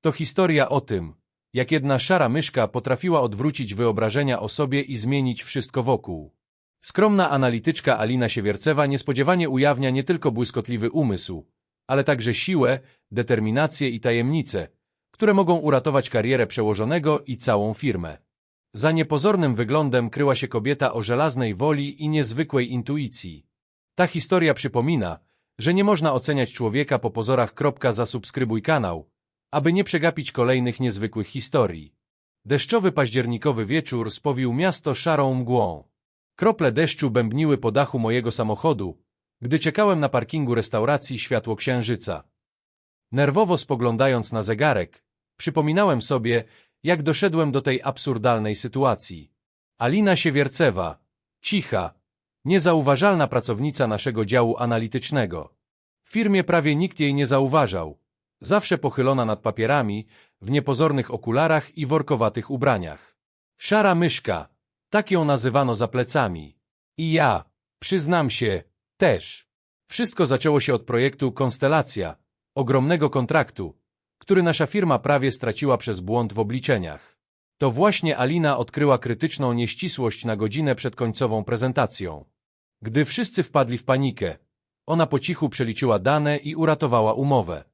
To historia o tym, jak jedna szara myszka potrafiła odwrócić wyobrażenia o sobie i zmienić wszystko wokół. Skromna analityczka Alina Siewiercewa niespodziewanie ujawnia nie tylko błyskotliwy umysł, ale także siłę, determinację i tajemnice, które mogą uratować karierę przełożonego i całą firmę. Za niepozornym wyglądem kryła się kobieta o żelaznej woli i niezwykłej intuicji. Ta historia przypomina, że nie można oceniać człowieka po pozorach. Zasubskrybuj kanał, aby nie przegapić kolejnych niezwykłych historii. Deszczowy październikowy wieczór spowił miasto szarą mgłą. Krople deszczu bębniły po dachu mojego samochodu, gdy czekałem na parkingu restauracji Światło Księżyca. Nerwowo spoglądając na zegarek, przypominałem sobie, jak doszedłem do tej absurdalnej sytuacji. Alina Siewiercewa, cicha, niezauważalna pracownica naszego działu analitycznego. W firmie prawie nikt jej nie zauważał. Zawsze pochylona nad papierami, w niepozornych okularach i workowatych ubraniach. Szara myszka, tak ją nazywano za plecami. I ja, przyznam się, też. Wszystko zaczęło się od projektu Konstelacja, ogromnego kontraktu, który nasza firma prawie straciła przez błąd w obliczeniach. To właśnie Alina odkryła krytyczną nieścisłość na godzinę przed końcową prezentacją. Gdy wszyscy wpadli w panikę, ona po cichu przeliczyła dane i uratowała umowę.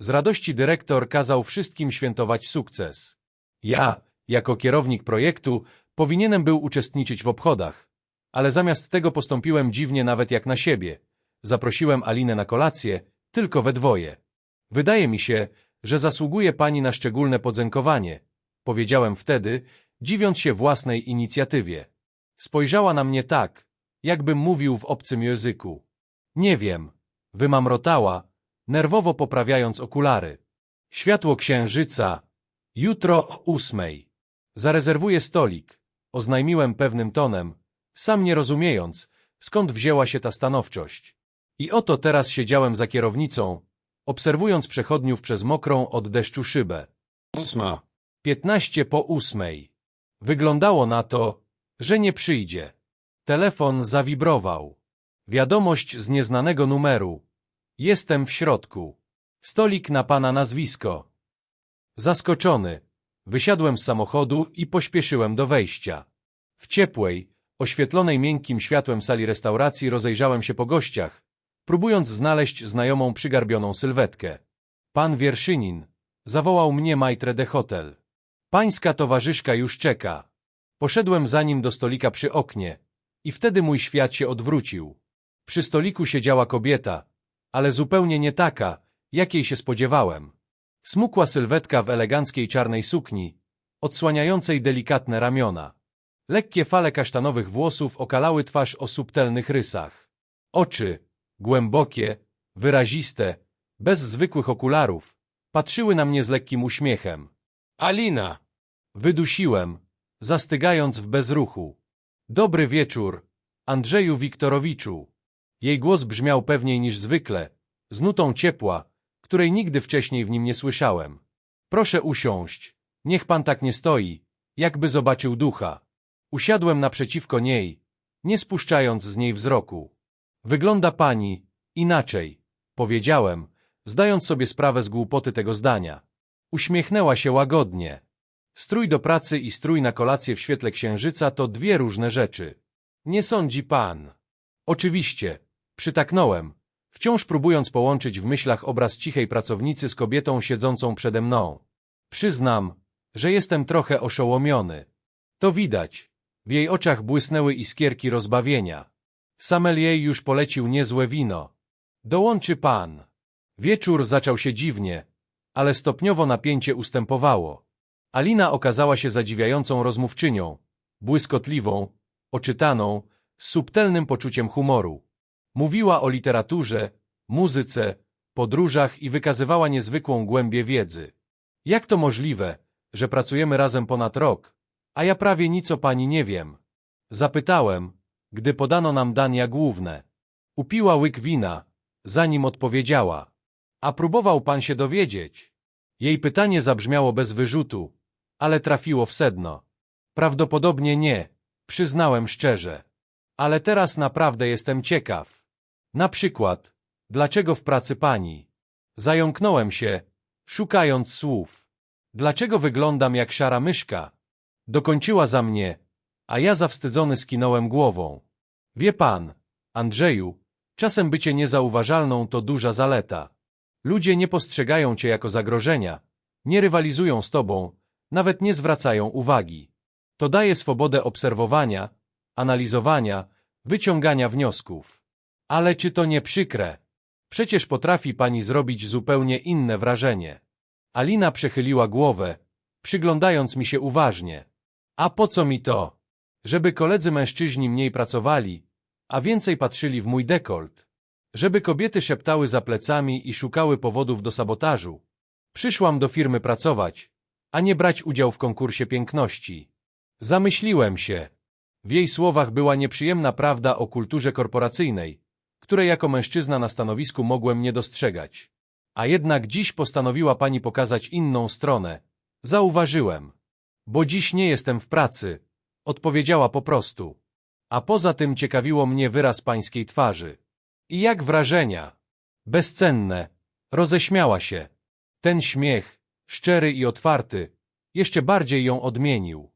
Z radości dyrektor kazał wszystkim świętować sukces. Ja, jako kierownik projektu, powinienem był uczestniczyć w obchodach, ale zamiast tego postąpiłem dziwnie nawet jak na siebie. Zaprosiłem Alinę na kolację, tylko we dwoje. Wydaje mi się, że zasługuje pani na szczególne podziękowanie, powiedziałem wtedy, dziwiąc się własnej inicjatywie. Spojrzała na mnie tak, jakbym mówił w obcym języku. Nie wiem, wymamrotała, nerwowo poprawiając okulary. Światło księżyca. Jutro o ósmej. Zarezerwuję stolik, oznajmiłem pewnym tonem, sam nie rozumiejąc, skąd wzięła się ta stanowczość. I oto teraz siedziałem za kierownicą, obserwując przechodniów przez mokrą od deszczu szybę. Ósma. Piętnaście po ósmej. Wyglądało na to, że nie przyjdzie. Telefon zawibrował. Wiadomość z nieznanego numeru. Jestem w środku. Stolik na pana nazwisko. Zaskoczony, wysiadłem z samochodu i pośpieszyłem do wejścia. W ciepłej, oświetlonej miękkim światłem sali restauracji rozejrzałem się po gościach, próbując znaleźć znajomą przygarbioną sylwetkę. Pan Wierszynin, zawołał mnie Maitre de Hotel. Pańska towarzyszka już czeka. Poszedłem za nim do stolika przy oknie i wtedy mój świat się odwrócił. Przy stoliku siedziała kobieta, ale zupełnie nie taka, jakiej się spodziewałem. Smukła sylwetka w eleganckiej czarnej sukni, odsłaniającej delikatne ramiona. Lekkie fale kasztanowych włosów okalały twarz o subtelnych rysach. Oczy, głębokie, wyraziste, bez zwykłych okularów, patrzyły na mnie z lekkim uśmiechem. Alina. Wydusiłem, zastygając w bezruchu. Dobry wieczór, Andrzeju Wiktorowiczu. Jej głos brzmiał pewniej niż zwykle, z nutą ciepła, której nigdy wcześniej w nim nie słyszałem. Proszę usiąść, niech pan tak nie stoi, jakby zobaczył ducha. Usiadłem naprzeciwko niej, nie spuszczając z niej wzroku. Wygląda pani inaczej, powiedziałem, zdając sobie sprawę z głupoty tego zdania. Uśmiechnęła się łagodnie. Strój do pracy i strój na kolację w świetle księżyca to dwie różne rzeczy. Nie sądzi pan. Oczywiście, przytaknąłem, wciąż próbując połączyć w myślach obraz cichej pracownicy z kobietą siedzącą przede mną. Przyznam, że jestem trochę oszołomiony. To widać. W jej oczach błysnęły iskierki rozbawienia. Samelier już polecił niezłe wino. Dołączy pan. Wieczór zaczął się dziwnie, ale stopniowo napięcie ustępowało. Alina okazała się zadziwiającą rozmówczynią, błyskotliwą, oczytaną, z subtelnym poczuciem humoru. Mówiła o literaturze, muzyce, podróżach i wykazywała niezwykłą głębię wiedzy. Jak to możliwe, że pracujemy razem ponad rok, a ja prawie nic o pani nie wiem? Zapytałem, gdy podano nam dania główne. Upiła łyk wina, zanim odpowiedziała. A próbował pan się dowiedzieć? Jej pytanie zabrzmiało bez wyrzutu, ale trafiło w sedno. Prawdopodobnie nie, przyznałem szczerze. Ale teraz naprawdę jestem ciekaw. Na przykład, dlaczego w pracy pani? Zająknąłem się, szukając słów. Dlaczego wyglądam jak szara myszka? Dokończyła za mnie, a ja zawstydzony skinąłem głową. Wie pan, Andrzeju, czasem bycie niezauważalną to duża zaleta. Ludzie nie postrzegają cię jako zagrożenia, nie rywalizują z tobą, nawet nie zwracają uwagi. To daje swobodę obserwowania, analizowania, wyciągania wniosków. Ale czy to nie przykre? Przecież potrafi pani zrobić zupełnie inne wrażenie. Alina przechyliła głowę, przyglądając mi się uważnie. A po co mi to? Żeby koledzy mężczyźni mniej pracowali, a więcej patrzyli w mój dekolt. Żeby kobiety szeptały za plecami i szukały powodów do sabotażu. Przyszłam do firmy pracować, a nie brać udział w konkursie piękności. Zamyśliłem się. W jej słowach była nieprzyjemna prawda o kulturze korporacyjnej, której jako mężczyzna na stanowisku mogłem nie dostrzegać. A jednak dziś postanowiła pani pokazać inną stronę. Zauważyłem. Bo dziś nie jestem w pracy. Odpowiedziała po prostu. A poza tym ciekawiło mnie wyraz pańskiej twarzy. I jak wrażenia? Bezcenne. Roześmiała się. Ten śmiech, szczery i otwarty, jeszcze bardziej ją odmienił.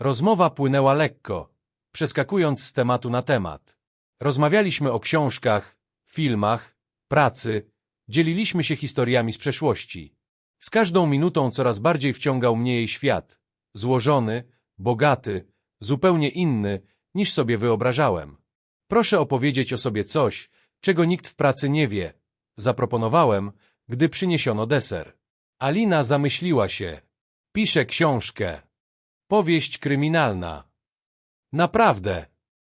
Rozmowa płynęła lekko, przeskakując z tematu na temat. Rozmawialiśmy o książkach, filmach, pracy, dzieliliśmy się historiami z przeszłości. Z każdą minutą coraz bardziej wciągał mnie jej świat. Złożony, bogaty, zupełnie inny, niż sobie wyobrażałem. Proszę opowiedzieć o sobie coś, czego nikt w pracy nie wie. Zaproponowałem, gdy przyniesiono deser. Alina zamyśliła się. Piszę książkę. Powieść kryminalna. Naprawdę.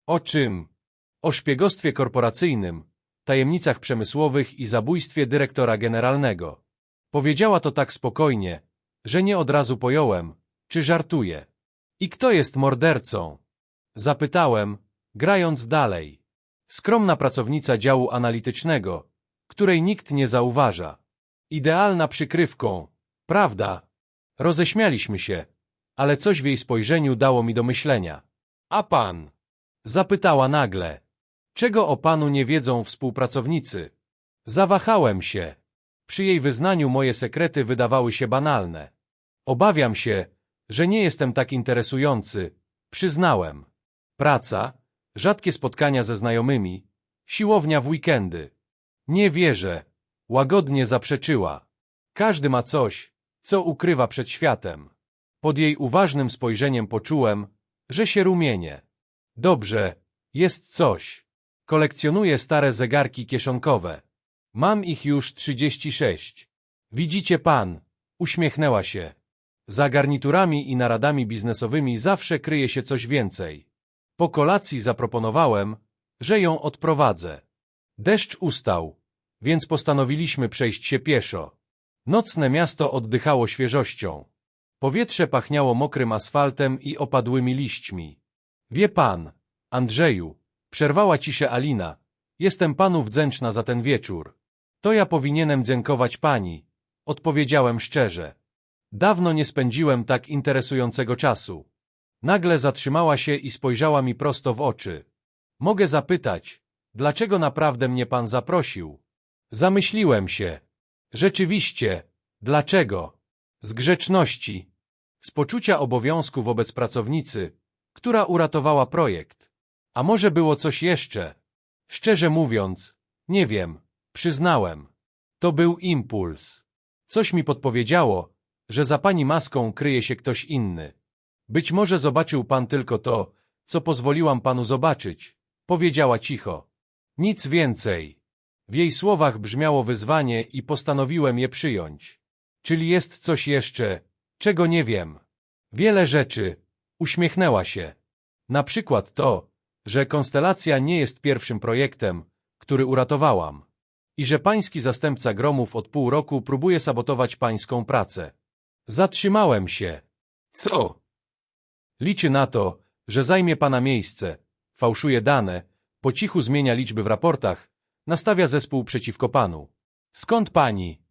O czym? O szpiegostwie korporacyjnym, tajemnicach przemysłowych i zabójstwie dyrektora generalnego. Powiedziała to tak spokojnie, że nie od razu pojąłem, czy żartuje. I kto jest mordercą? Zapytałem, grając dalej. Skromna pracownica działu analitycznego, której nikt nie zauważa. Idealna przykrywką, prawda? Roześmialiśmy się, ale coś w jej spojrzeniu dało mi do myślenia. A pan? Zapytała nagle. Czego o panu nie wiedzą współpracownicy? Zawahałem się. Przy jej wyznaniu moje sekrety wydawały się banalne. Obawiam się, że nie jestem tak interesujący, przyznałem. Praca, rzadkie spotkania ze znajomymi, siłownia w weekendy. Nie wierzę, łagodnie zaprzeczyła. Każdy ma coś, co ukrywa przed światem. Pod jej uważnym spojrzeniem poczułem, że się rumienie. Dobrze, jest coś. Kolekcjonuję stare zegarki kieszonkowe. Mam ich już trzydzieści sześć. Widzicie pan, uśmiechnęła się. Za garniturami i naradami biznesowymi zawsze kryje się coś więcej. Po kolacji zaproponowałem, że ją odprowadzę. Deszcz ustał, więc postanowiliśmy przejść się pieszo. Nocne miasto oddychało świeżością. Powietrze pachniało mokrym asfaltem i opadłymi liśćmi. Wie pan, Andrzeju, przerwała ciszę Alina, jestem panu wdzięczna za ten wieczór. To ja powinienem dziękować pani, odpowiedziałem szczerze. Dawno nie spędziłem tak interesującego czasu. Nagle zatrzymała się i spojrzała mi prosto w oczy. Mogę zapytać, dlaczego naprawdę mnie pan zaprosił? Zamyśliłem się. Rzeczywiście, dlaczego? Z grzeczności. Z poczucia obowiązku wobec pracownicy, która uratowała projekt. A może było coś jeszcze? Szczerze mówiąc, nie wiem, przyznałem. To był impuls. Coś mi podpowiedziało, że za pani maską kryje się ktoś inny. Być może zobaczył pan tylko to, co pozwoliłam panu zobaczyć, powiedziała cicho. Nic więcej. W jej słowach brzmiało wyzwanie i postanowiłem je przyjąć. Czyli jest coś jeszcze, czego nie wiem. Wiele rzeczy. Uśmiechnęła się. Na przykład to, że konstelacja nie jest pierwszym projektem, który uratowałam. I że pański zastępca gromów od pół roku próbuje sabotować pańską pracę. Zatrzymałem się. Co? Liczy na to, że zajmie pana miejsce, fałszuje dane, po cichu zmienia liczby w raportach, nastawia zespół przeciwko panu. Skąd pani?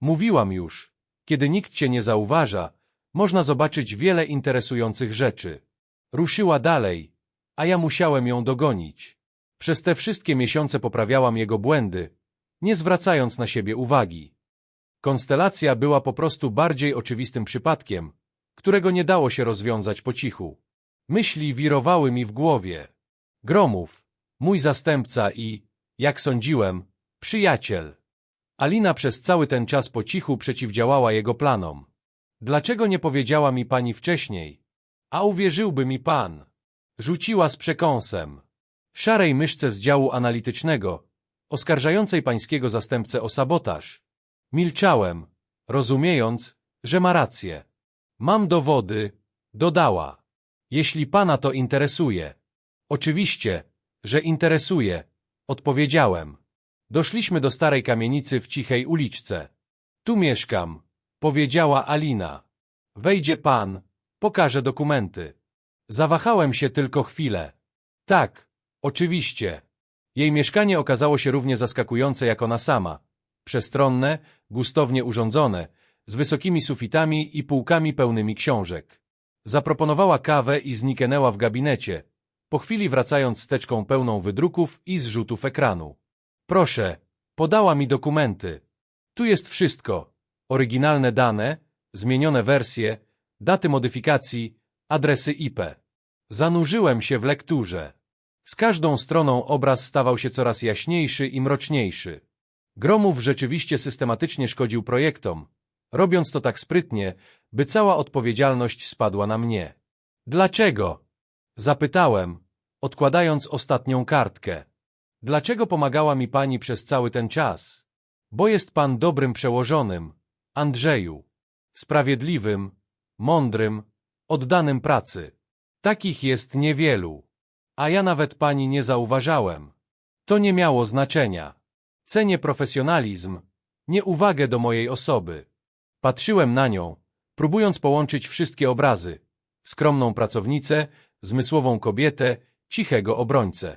Mówiłam już, kiedy nikt cię nie zauważa, można zobaczyć wiele interesujących rzeczy. Ruszyła dalej, a ja musiałem ją dogonić. Przez te wszystkie miesiące poprawiałam jego błędy, nie zwracając na siebie uwagi. Konstelacja była po prostu bardziej oczywistym przypadkiem, którego nie dało się rozwiązać po cichu. Myśli wirowały mi w głowie. Gromów, mój zastępca i, jak sądziłem, przyjaciel. Alina przez cały ten czas po cichu przeciwdziałała jego planom. Dlaczego nie powiedziała mi pani wcześniej? A uwierzyłby mi pan. Rzuciła z przekąsem. Szarej myszce z działu analitycznego, oskarżającej pańskiego zastępcę o sabotaż. Milczałem, rozumiejąc, że ma rację. Mam dowody, dodała. Jeśli pana to interesuje. Oczywiście, że interesuje, odpowiedziałem. Doszliśmy do starej kamienicy w cichej uliczce. Tu mieszkam, powiedziała Alina. Wejdzie pan, pokażę dokumenty. Zawahałem się tylko chwilę. Tak, oczywiście. Jej mieszkanie okazało się równie zaskakujące jak ona sama. Przestronne, gustownie urządzone, z wysokimi sufitami i półkami pełnymi książek. Zaproponowała kawę i zniknęła w gabinecie, po chwili wracając z teczką pełną wydruków i zrzutów ekranu. Proszę, podała mi dokumenty. Tu jest wszystko. Oryginalne dane, zmienione wersje, daty modyfikacji, adresy IP. Zanurzyłem się w lekturze. Z każdą stroną obraz stawał się coraz jaśniejszy i mroczniejszy. Gromów rzeczywiście systematycznie szkodził projektom, robiąc to tak sprytnie, by cała odpowiedzialność spadła na mnie. Dlaczego? Zapytałem, odkładając ostatnią kartkę. Dlaczego pomagała mi pani przez cały ten czas? Bo jest pan dobrym przełożonym, Andrzeju. Sprawiedliwym, mądrym, oddanym pracy. Takich jest niewielu. A ja nawet pani nie zauważałem. To nie miało znaczenia. Cenię profesjonalizm, nie uwagę do mojej osoby. Patrzyłem na nią, próbując połączyć wszystkie obrazy. Skromną pracownicę, zmysłową kobietę, cichego obrońcę.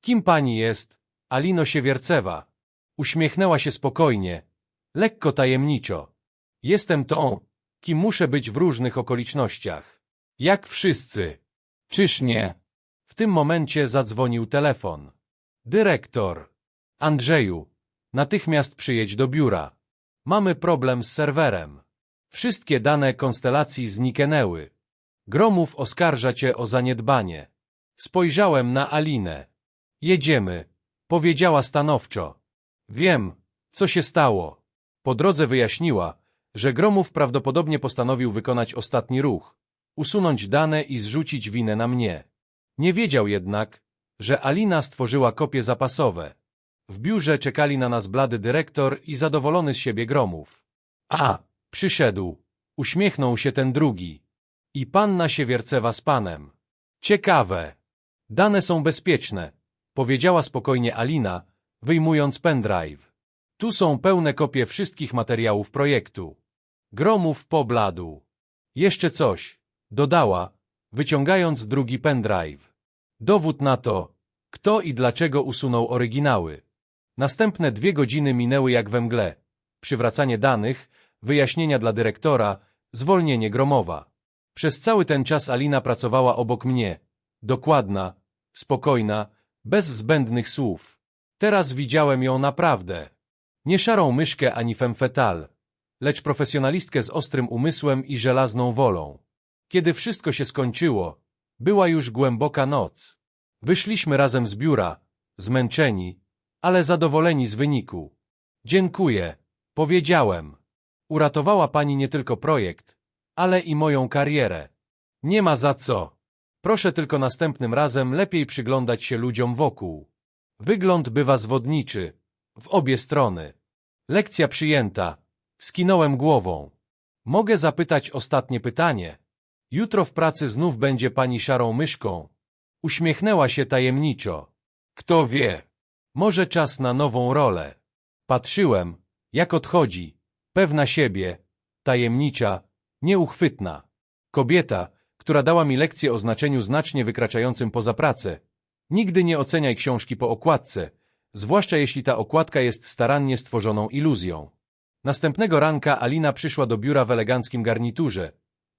Kim pani jest? Alino Siewiercewa. Uśmiechnęła się spokojnie, lekko tajemniczo. Jestem tą, kim muszę być w różnych okolicznościach. Jak wszyscy. Czyż nie? W tym momencie zadzwonił telefon. Dyrektor. Andrzeju, natychmiast przyjedź do biura. Mamy problem z serwerem. Wszystkie dane konstelacji zniknęły. Gromów oskarża cię o zaniedbanie. Spojrzałem na Alinę. Jedziemy, powiedziała stanowczo. Wiem, co się stało. Po drodze wyjaśniła, że Gromów prawdopodobnie postanowił wykonać ostatni ruch, usunąć dane i zrzucić winę na mnie. Nie wiedział jednak, że Alina stworzyła kopie zapasowe. W biurze czekali na nas blady dyrektor i zadowolony z siebie Gromów. A, przyszedł. Uśmiechnął się ten drugi. I panna Siewiercewa z panem. Ciekawe. Dane są bezpieczne, powiedziała spokojnie Alina, wyjmując pendrive. Tu są pełne kopie wszystkich materiałów projektu. Gromów pobladł. Jeszcze coś, dodała, wyciągając drugi pendrive. Dowód na to, kto i dlaczego usunął oryginały. Następne dwie godziny minęły jak we mgle. Przywracanie danych, wyjaśnienia dla dyrektora, zwolnienie Gromowa. Przez cały ten czas Alina pracowała obok mnie. Dokładna, spokojna, bez zbędnych słów. Teraz widziałem ją naprawdę. Nie szarą myszkę ani femme fatale, lecz profesjonalistkę z ostrym umysłem i żelazną wolą. Kiedy wszystko się skończyło, była już głęboka noc. Wyszliśmy razem z biura, zmęczeni, ale zadowoleni z wyniku. Dziękuję, powiedziałem. Uratowała pani nie tylko projekt, ale i moją karierę. Nie ma za co. Proszę tylko następnym razem lepiej przyglądać się ludziom wokół. Wygląd bywa zwodniczy, w obie strony. Lekcja przyjęta. Skinąłem głową. Mogę zapytać ostatnie pytanie. Jutro w pracy znów będzie pani szarą myszką. Uśmiechnęła się tajemniczo. Kto wie? Może czas na nową rolę. Patrzyłem, jak odchodzi, pewna siebie, tajemnicza, nieuchwytna. Kobieta, która dała mi lekcję o znaczeniu znacznie wykraczającym poza pracę. Nigdy nie oceniaj książki po okładce, zwłaszcza jeśli ta okładka jest starannie stworzoną iluzją. Następnego ranka Alina przyszła do biura w eleganckim garniturze,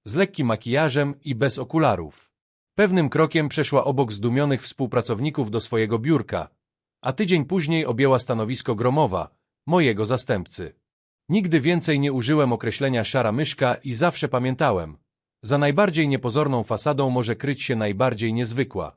z lekkim makijażem i bez okularów. Pewnym krokiem przeszła obok zdumionych współpracowników do swojego biurka, a tydzień później objęła stanowisko Gromowa, mojego zastępcy. Nigdy więcej nie użyłem określenia szara myszka i zawsze pamiętałem. Za najbardziej niepozorną fasadą może kryć się najbardziej niezwykła.